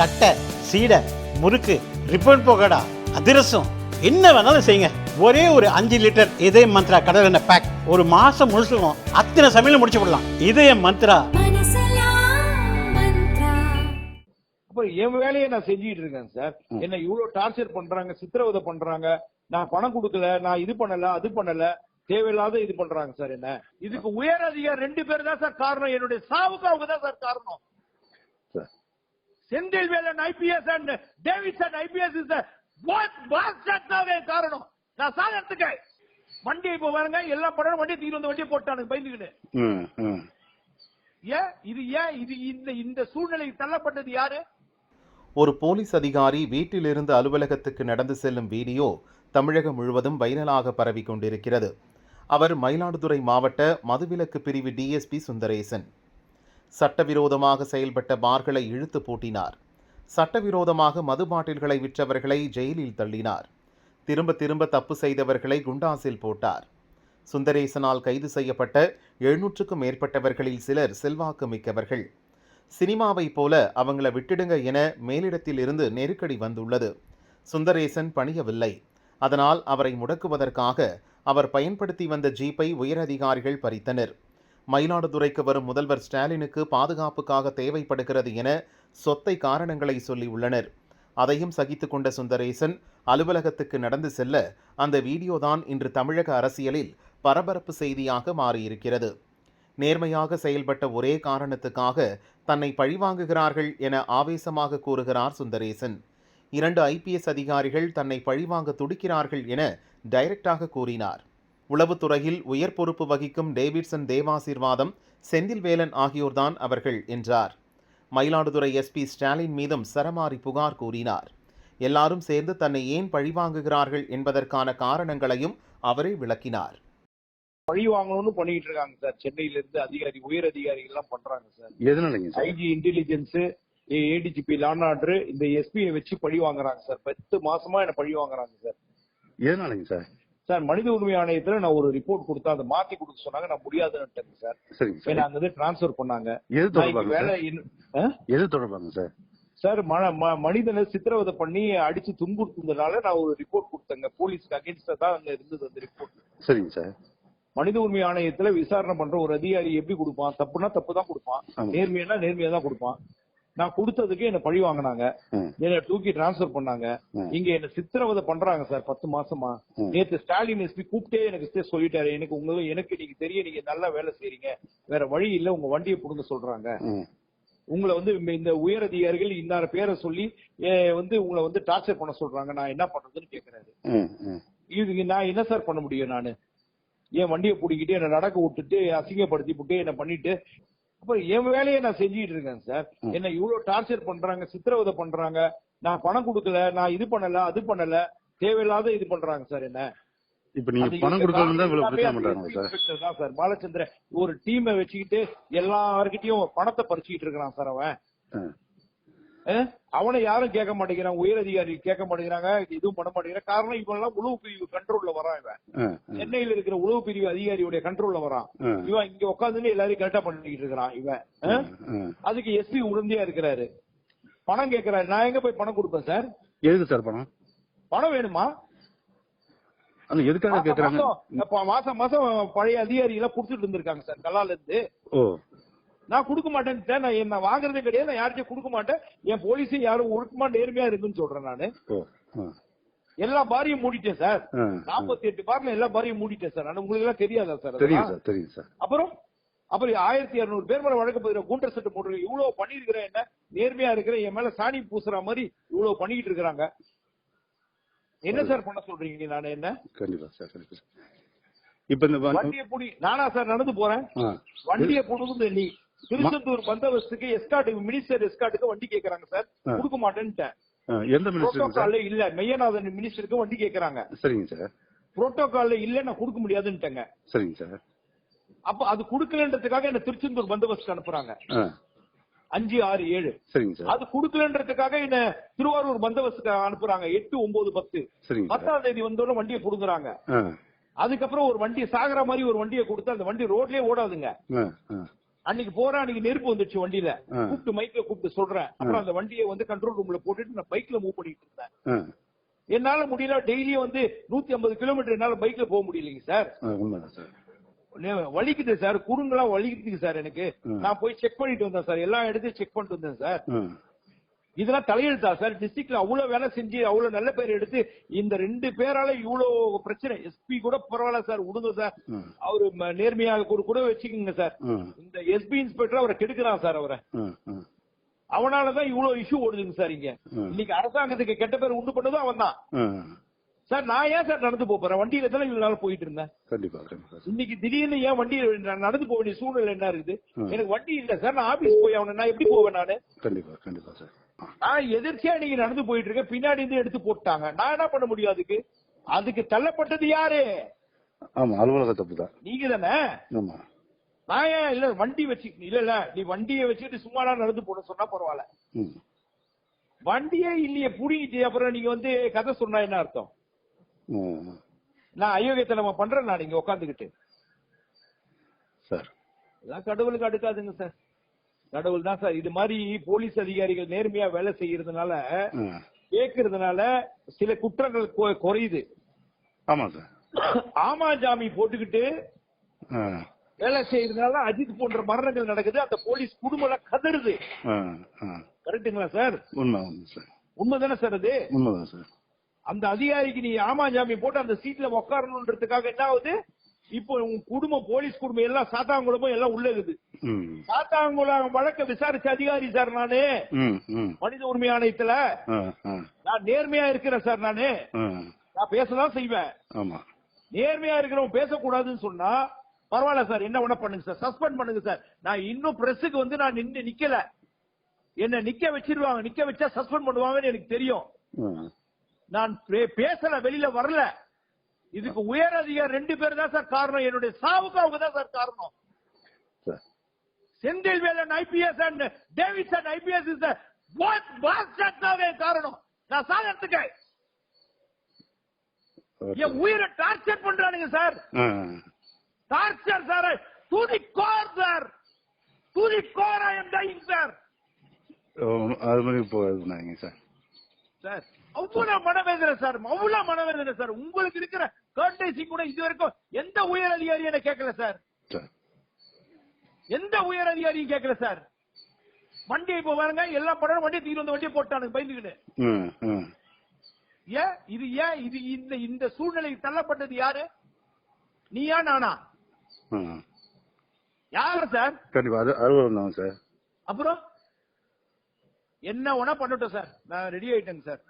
தட்டை சீடை முறுக்கு ரிப்பன் போகடா அதிரசம் என்ன வேணாலும் செய்யுங்க. ஒரே ஒரு அஞ்சு லிட்டர் இதய மந்த்ரா கடல் எண்ணெய் பேக் ஒரு மாசம் முழுசுக்கும் அத்தனை சமையல் முடிச்சு விடலாம் இதய மந்த்ரா. அப்ப என் வேலையை நான் செஞ்சுட்டு இருக்கேன் சார். என்ன இவ்வளவு டார்ச்சர் பண்றாங்க சித்திரவதை பண்றாங்க. நான் பணம் கொடுக்கல நான் இது பண்ணல அது பண்ணல. தேவையில்லாத இது பண்றாங்க சார் என்ன. இதுக்கு உயர் அதிகாரி ரெண்டு பேர் தான் சார் காரணம். என்னுடைய சாவுக்கு அவங்க தான் சார் காரணம். Sir Senthil Velan IPS and Davidson IPS is காரணம். நான் சாகறதுக்கு வண்டி இப்ப பாருங்க எல்லாம் படம் வண்டி தீர் வந்து வண்டியை போட்டானுங்க பயந்துக்கிட்டு ம் ம். ஏன்? இது ஏன்? இது இந்த இந்த சூழ்நிலைக்கு தள்ளப்பட்டது யாரு? ஒரு போலீஸ் அதிகாரி வீட்டிலிருந்து அலுவலகத்துக்கு நடந்து செல்லும் வீடியோ தமிழகம் முழுவதும் வைரலாக பரவி கொண்டிருக்கிறது அவர் மயிலாடுதுறை மாவட்ட மதுவிலக்கு பிரிவு டிஎஸ்பி சுந்தரேசன். சட்டவிரோதமாக செயல்பட்ட பார்களை இழுத்து பூட்டினார். சட்டவிரோதமாக மது பாட்டில்களை விற்றவர்களை ஜெயிலில் தள்ளினார். திரும்ப திரும்ப தப்பு செய்தவர்களை குண்டாசில் போட்டார். சுந்தரேசனால் கைது செய்யப்பட்ட எழுநூற்றுக்கும் மேற்பட்டவர்களில் சிலர் செல்வாக்கு மிக்கவர்கள். சினிமாவைப் போல அவங்கள விட்டுடுங்க என மேலிடத்தில் இருந்து நெருக்கடி வந்துள்ளது. சுந்தரேசன் பணியவில்லை. அதனால் அவரை முடக்குவதற்காக அவர் பயன்படுத்தி வந்த ஜீப்பை உயரதிகாரிகள் பறித்தனர். மயிலாடுதுறைக்கு வரும் முதல்வர் ஸ்டாலினுக்கு பாதுகாப்புக்காக தேவைப்படுகிறது என சொத்தை காரணங்களை சொல்லியுள்ளனர் அதையும் சகித்து கொண்ட சுந்தரேசன் அலுவலகத்துக்கு நடந்து செல்ல அந்த வீடியோதான் இன்று தமிழக அரசியலில் பரபரப்பு செய்தியாக மாறியிருக்கிறது. நேர்மையாக செயல்பட்ட ஒரே காரணத்துக்காக தன்னை பழிவாங்குகிறார்கள் என ஆவேசமாக கூறுகிறார் சுந்தரேசன். இரண்டு ஐபிஎஸ் அதிகாரிகள் தன்னை பழிவாங்க துடிக்கிறார்கள் என டைரக்டாக கூறினார். உளவுத்துறையில் உயர் பொறுப்பு வகிக்கும் டேவிட்சன் தேவாசீர்வாதம் செந்தில்வேலன் ஆகியோர்தான் அவர்கள் என்றார். மயிலாடுதுறை எஸ்பி ஸ்டாலின் மீதும் சரமாரி புகார் கூறினார். எல்லாரும் சேர்ந்து தன்னை ஏன் பழிவாங்குகிறார்கள் என்பதற்கான காரணங்களையும் அவரே விளக்கினார். பழி வாங்கணும்னு பண்ணிட்டு இருக்காங்க சார். சென்னையில இருந்து அதிகாரி உயர் அதிகாரிகள் எல்லாம் பண்றாங்க sir. எதனாலங்க sir? IG intelligence ADGP law and order இந்த எஸ்பியை வச்சு பழி வாங்குறாங்க சார். பத்து மாசமா என்ன பழி வாங்குறாங்க சார். எதனாலங்க சார்? சார் மனித உரிமை ஆணையத்துல நான் ஒரு ரிப்போர்ட் கொடுத்தா அதை மாத்தி கொடுக்க சொன்னாங்க. நான் முடியாதுன்னு சார். என்ன அங்க இருந்து டிரான்ஸ்பர் பண்ணாங்க. எது தொடர்பாங்க சார்? சார்? மனிதனை சித்திரவதை பண்ணி அடிச்சு துன்புறுத்துனதுனால நான் ஒரு ரிப்போர்ட் கொடுத்தேங்க. போலீஸ்க்கு அகேன்ஸ்டா தான் அங்க இருந்தது அந்த ரிப்போர்ட் சரிங்க சார். மனித உரிமை ஆணையத்துல விசாரணை பண்ற ஒரு அதிகாரி எப்படி கொடுப்பான்? தப்புனா தப்பு தான் கொடுப்பான். நேர்மையா நேர்மையா தான் கொடுப்பான். நான் கொடுத்ததுக்கு என்ன பழி வாங்கினாங்க. என்ன தூக்கி டிரான்ஸ்பர் பண்ணாங்க. இங்க என்ன சித்திரவதை பண்றாங்க சார் பத்து மாசமா. நேத்து ஸ்டாலின் எஸ்பி கூப்பிட்டே எனக்கு சொல்லிட்டாரு. எனக்கு உங்களுக்கு எனக்கு நீங்க தெரியும் நீங்க நல்லா வேலை செய்றீங்க. வேற வழி இல்ல உங்க வண்டியை புடுங்க சொல்றாங்க. உங்களை வந்து இந்த- உயர் அதிகாரிகள் இன்னார பேரை சொல்லி வந்து உங்களை வந்து டார்ச்சர் பண்ண சொல்றாங்க. நான் என்ன பண்றதுன்னு கேக்குறாரு. இதுக்கு நான் என்ன சார் பண்ண முடியும் நானு? என் வண்டியை பிடிக்கிட்டு என்ன நடக்க விட்டுட்டு அசிங்கப்படுத்தி விட்டு என்ன பண்ணிட்டு அப்புறம் என் வேலையை நான் செஞ்சுட்டு இருக்கேன் சார். என்ன இவ்வளவு டார்ச்சர் பண்றாங்க சித்திரவதை பண்றாங்க. நான் பணம் கொடுக்கல நான் இது பண்ணல அது பண்ணல. தேவையில்லாத இது பண்றாங்க சார் என்ன. இப்ப நீங்க பணம் இவங்க கொடுக்கறது தான் இவ்வளவு எல்லாமே பிரச்சனை அந்த பண்றாங்க சார். பாலச்சந்திரன் ஒரு டீமை வச்சுக்கிட்டு எல்லார்கிட்டயும் பணத்தை பறிச்சுக்கிட்டு இருக்கிறான் சார் அவன்? அவனை யாரும் கேட்க மாட்டேங்கிறான். உயர் அதிகாரி கேட்க மாட்டேங்கிறாங்க. எதுவும் பண்ண மாட்டேங்கிறாங்க காரணம் இவன் எல்லாம் உளவு பிரிவு கண்ட்ரோல்ல வரான் இவன். சென்னையில இருக்கிற உளவு பிரிவு அதிகாரியுடைய கண்ட்ரோல்ல வரான். இவன் இங்க உட்காந்துன்னு எல்லாரையும் கரெக்டா பண்ணிட்டு இருக்கிறான் இவன். அதுக்கு எஸ்பி உடந்தையா இருக்கிறாரு. பணம் கேட்கிறாரு. நான் எங்க போய் பணம் கொடுப்பேன் சார்? எதுக்கு சார் பணம்? பணம் வேணுமா? எதுக்காக கேக்குறாங்க மாசம் மாசம் பழைய அதிகாரி எல்லாம் புடிச்சிட்டு இருந்திருக்காங்க சார். கல்லால இருந்து. நான் கொடுக்க மாட்டேன்ட்டேன் நான் என்ன வாங்குறதே கிடையாது. நான் யார்கிட்டயும் கொடுக்க மாட்டேன் என் போலீஸும் யாரும் ஒழுக்கமா நேர்மையா இருக்குன்னு சொல்றேன் நானு. எல்லா பாரியும் மூடிட்டேன் சார். நாற்பத்தி எட்டு பார்ல எல்லா பாரியும் மூடிட்டேன் சார். ஆனா உங்களுக்கு எல்லாம் தெரியாதா சார்? தெரியும்? சார். தெரியும் சார். அப்புறம்? அப்புறம் ஆயிரத்தி இருநூறு பேர் மேல வழக்கு பதிவு கூண்டர் செட்டு போட்டு இவ்வளவு பண்ணிருக்கிறேன் என்ன? நேர்மையா இருக்கிறேன். என் மேல சாணி பூசுற மாதிரி இவ்வளவு பண்ணிக்கிட்டு இருக்கிறாங்க. என்ன சார் பண்ண சொல்றீங்க நான் என்ன? கண்டிப்பா சார் கண்டிப்பா சார். இப்ப இந்த வண்டி- வண்டியை புடி நானா சார் நடந்து போறேன். வண்டியை புடுங்குது நீ. திருச்செந்தூர் பந்தோபஸ்துக்கு எஸ்கார்ட் மினிஸ்டர் எஸ்கார்ட்டுக்கு வண்டி கேக்குறாங்க சார். கொடுக்க மாட்டேன்ட்டேன் எந்த புரோட்டோகால்ல இல்ல. மெய்யநாதன் மினிஸ்டருக்கு வண்டி கேக்குறாங்க. சரிங்க சார். புரோட்டோகால்ல இல்ல நான் கொடுக்க முடியாதுன்னுட்டேங்க சரிங்க சார். அப்ப அது கொடுக்கலன்றதுக்காக என்ன திருச்செந்தூர் பந்தோபஸ்துக்கு அனுப்புறாங்க. அஞ்சு ஆறு ஏழு. சரிங்க சார். அது கொடுக்கலன்றதுக்காக என்ன திருவாரூர் பந்தோபஸ்துக்கு அனுப்புறாங்க. எட்டு ஒன்பது பத்து. பத்தாம் தேதி வந்தோடனே வண்டியை புடுங்குறாங்க. அதுக்கப்புறம் ஒரு வண்டி சாகர மாதிரி ஒரு வண்டியை கொடுத்து அந்த வண்டி ரோட்லயே ஓடாதுங்க. அன்னைக்கு போறேன் அன்னைக்கு நெருப்பு வந்துச்சு வண்டியில. கூப்பிட்டு மைக்ல கூப்பிட்டு சொல்றேன். அப்புறம் அந்த வண்டியை வந்து கண்ட்ரோல் ரூம்ல போட்டுட்டு நான் பைக்ல மூவ் பண்ணிட்டு இருந்தேன். என்னால முடியல. டெய்லியும் வந்து நூத்தி ஐம்பது கிலோமீட்டர் என்னால பைக்ல போக முடியலைங்க சார் வலிக்குது சார் குறுங்கெல்லாம் வலிக்குது சார் எனக்கு. நான் போய் செக் பண்ணிட்டு வந்தேன் சார் எல்லா இடத்தையும் செக் பண்ணிட்டு வந்தேன் சார் இதெல்லாம் தலையெழுத்தா சார்? டிஸ்ட்ரிக்ட்ல அவ்வளவு வேலை செஞ்சு அவ்வளவு நல்ல பேர் எடுத்து இந்த ரெண்டு பேரால இவ்வளவு பிரச்சனை. எஸ்பி கூட பரவாயில்ல சார் விடுங்க சார். அவரு நேர்மையாக கூட கூட வச்சுக்கோங்க சார். இந்த எஸ்பி இன்ஸ்பெக்டர் அவரை கெடுக்கிறான் சார் அவரை. அவனாலதான் இவ்வளவு இஷ்யூ ஓடுதுங்க சார் இங்க. இன்னைக்கு அரசாங்கத்துக்கு கெட்ட பேர் உண்டு பண்ணதும் அவன் தான். சார் நான் ஏன் சார் நடந்து போறேன்? வண்டியில தானே இவ்வளவு நாள் போயிட்டு இருந்தேன். கண்டிப்பா இன்னைக்கு திடீர்னு ஏன் வண்டி நான் நடந்து போக வேண்டிய சூழ்நிலை என்ன இருக்குது. எனக்கு வண்டி இல்ல சார். நான் ஆபீஸ் போய் அவனை நான் எப்படி போவேன் நானு? கண்டிப்பா கண்டிப்பா சார். நான் எதிர்ச்சியா நீங்க நடந்து போயிட்டு இருக்கேன் பின்னாடி இருந்து எடுத்து போட்டாங்க. நான் என்ன பண்ண முடியும் அதுக்கு? அதுக்கு தள்ளப்பட்டது யாரு? ஆமா அலுவலக தப்பு தான் நீங்க தானே ஆமா. நான் ஏன் இல்ல வண்டி வச்சு இல்ல இல்ல நீ வண்டியை வச்சுட்டு சும்மாடா நடந்து போட சொன்னா பரவாயில்ல. வண்டியே இல்லையே புடிங்கிட்டு அப்புறம் நீங்க வந்து கதை சொன்னா என்ன அர்த்தம். நான் அயோக்கியத்தனமா பண்றேன் நான் இங்க உட்காந்துக்கிட்டு சார். எல்லாம் கடவுளுக்கு அடுக்காதுங்க சார். கடவுள் தான் சார். இது மாதிரி போலீஸ் அதிகாரிகள் நேர்மையா வேலை செய்யறதுனால கேக்குறதுனால சில குற்றங்கள் குறையுது. ஆமா சார். ஆமா ஜாமி போட்டுக்கிட்டு வேலை செய்யறதுனால அஜித் போன்ற மரணங்கள் நடக்குது. அந்த போலீஸ் குடும்பம் கதறுது. கரெக்டுங்களா சார்? உண்மை சார். உண்மைதானே சார் அது? உண்மைதான் சார். அந்த அதிகாரிக்கு நீ ஆமா ஜாமி போட்டு அந்த சீட்ல உட்காரணுன்றதுக்காக என்ன ஆகுது? இப்போ உங்க குடும்பம் போலீஸ் குடும்பம் எல்லாம் சாத்தாங்குளமும் எல்லாம் உள்ள இருக்குது. சாத்தாங்குளம் வழக்க விசாரிச்ச அதிகாரி சார் நானு. மனித உரிமை ஆணையத்துல. நான் நேர்மையா இருக்கிறேன் சார் நானு. நான் பேசதான் செய்வேன். ஆமா. நேர்மையா இருக்கிறவன் பேசக்கூடாதுன்னு சொன்னா பரவாயில்ல சார் என்ன வேணா பண்ணுங்க சார். சஸ்பெண்ட் பண்ணுங்க சார். நான் இன்னும் பிரஸுக்கு வந்து நான் நின்னு நிக்கல. என்ன நிக்க வச்சிருவாங்க. நிக்க வச்சா சஸ்பெண்ட் பண்ணுவாங்கன்னு எனக்கு தெரியும். நான் பேசல வெளியில வரல. இதுக்கு உயர் அதிகாரி ரெண்டு பேர் தான் சார் காரணம். என்னுடைய சாவுக்கு அவங்க தான் சார் காரணம். Sir Senthil Velan IPS and Davidson IPS is காரணம். நான் சாகறதுக்கு என் உயிரை டார்ச்சர் பண்றானுங்க sir torture sir to the core sir to the core I am dying sir அது மாதிரி இப்போ இது பண்ணாதீங்க சார் சார் அவ்வளவு மனவேதனை சார் அவ்வளவு மனவேதனை சார் உங்களுக்கு இருக்கிற கர்டேசி கூட இது வரைக்கும் எந்த உயர் அதிகாரி என்ன கேட்கல சார் எந்த உயர் அதிகாரியும் கேட்கல சார். வண்டி இப்ப பாருங்க எல்லாம் படம் வண்டி தீர்ந்து வந்து வண்டியை போட்டானுங்க பயந்துக்கிட்டு ஏன்? இது ஏன்? இது இந்த இந்த சூழ்நிலைக்கு தள்ளப்பட்டது யாரு? நீயா நானா? யாரு சார்? கண்டிப்பா அது அலுவலகம் தான் சார். அப்புறம்? என்ன ஒண்ணா பண்ணட்டும் சார். நான் ரெடி ஆயிட்டேங்க சார்.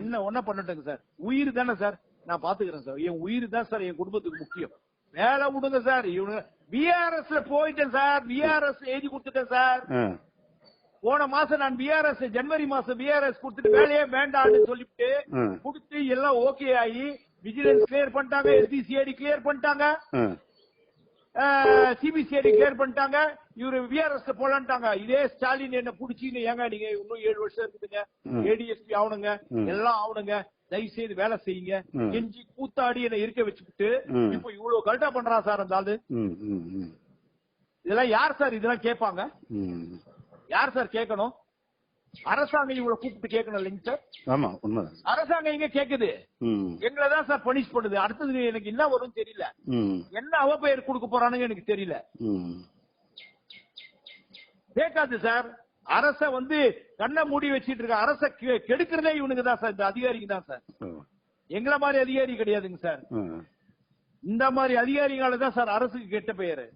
என்ன ஒண்ணா பண்ணட்டுங்க சார். உயிர் தானே சார். நான் பாத்துக்கிறேன் சார். என் உயிர் தான் சார் என் குடும்பத்துக்கு முக்கியம். வேலை விடுங்க சார். இவனு பிஆர்எஸ்ல போயிட்டேன் சார். பிஆர்எஸ் எழுதி கொடுத்துட்டேன் சார். போன மாசம் நான் பிஆர்எஸ் ஜனவரி மாசம் பிஆர்எஸ் கொடுத்துட்டு வேலையே வேண்டாம்னு சொல்லிட்டு. கொடுத்து எல்லாம் ஓகே ஆகி விஜிலன்ஸ் கிளியர் பண்ணிட்டாங்க எஸ்பிசிஐடி கிளியர் பண்ணிட்டாங்க. சிபிசிஐடி கிளியர் பண்ணிட்டாங்க. இவரு விஆர்எஸ் போலான்ட்டாங்க. இதே ஸ்டாலின் என்ன புடிச்சின்னு ஏங்க நீங்க இன்னும் ஏழு வருஷம் இருக்குதுங்க. ஏடிஎஸ்பி ஆகணுங்க. எல்லாம் ஆகணுங்க. தயவு செய்து வேலை செய்யுங்க. கெஞ்சி கூத்தாடி என்ன இருக்க வச்சுக்கிட்டு. இப்போ இவ்வளவு கரெக்டா பண்றான் சார் அந்த ஆளு இதெல்லாம் யார் சார் இதெல்லாம் கேட்பாங்க? யார் சார் கேட்கணும்? அரசாங்கம் இவ்வளவு கூப்பிட்டு கேட்கணும் இல்லைங்க சார்? ஆமா சார் அரசாங்கம் எங்க கேக்குது எங்களை தான் சார் பனிஷ் பண்ணுது. அடுத்தது எனக்கு என்ன வரும்னு தெரியல. என்ன அவப்பெயர் கொடுக்க போறானுங்க எனக்கு தெரியல. கேட்காது சார். அரச வந்து கண்ணை மூடி வச்சிட்டு இருக்க அரச கெடுக்கிறதே இவனுக்கு தான் சார் இந்த அதிகாரிக்கு தான் சார். எங்களை மாதிரி அதிகாரி கிடையாதுங்க சார். இந்த மாதிரி அதிகாரிகால தான் சார் அரசுக்கு கெட்ட பெயரு.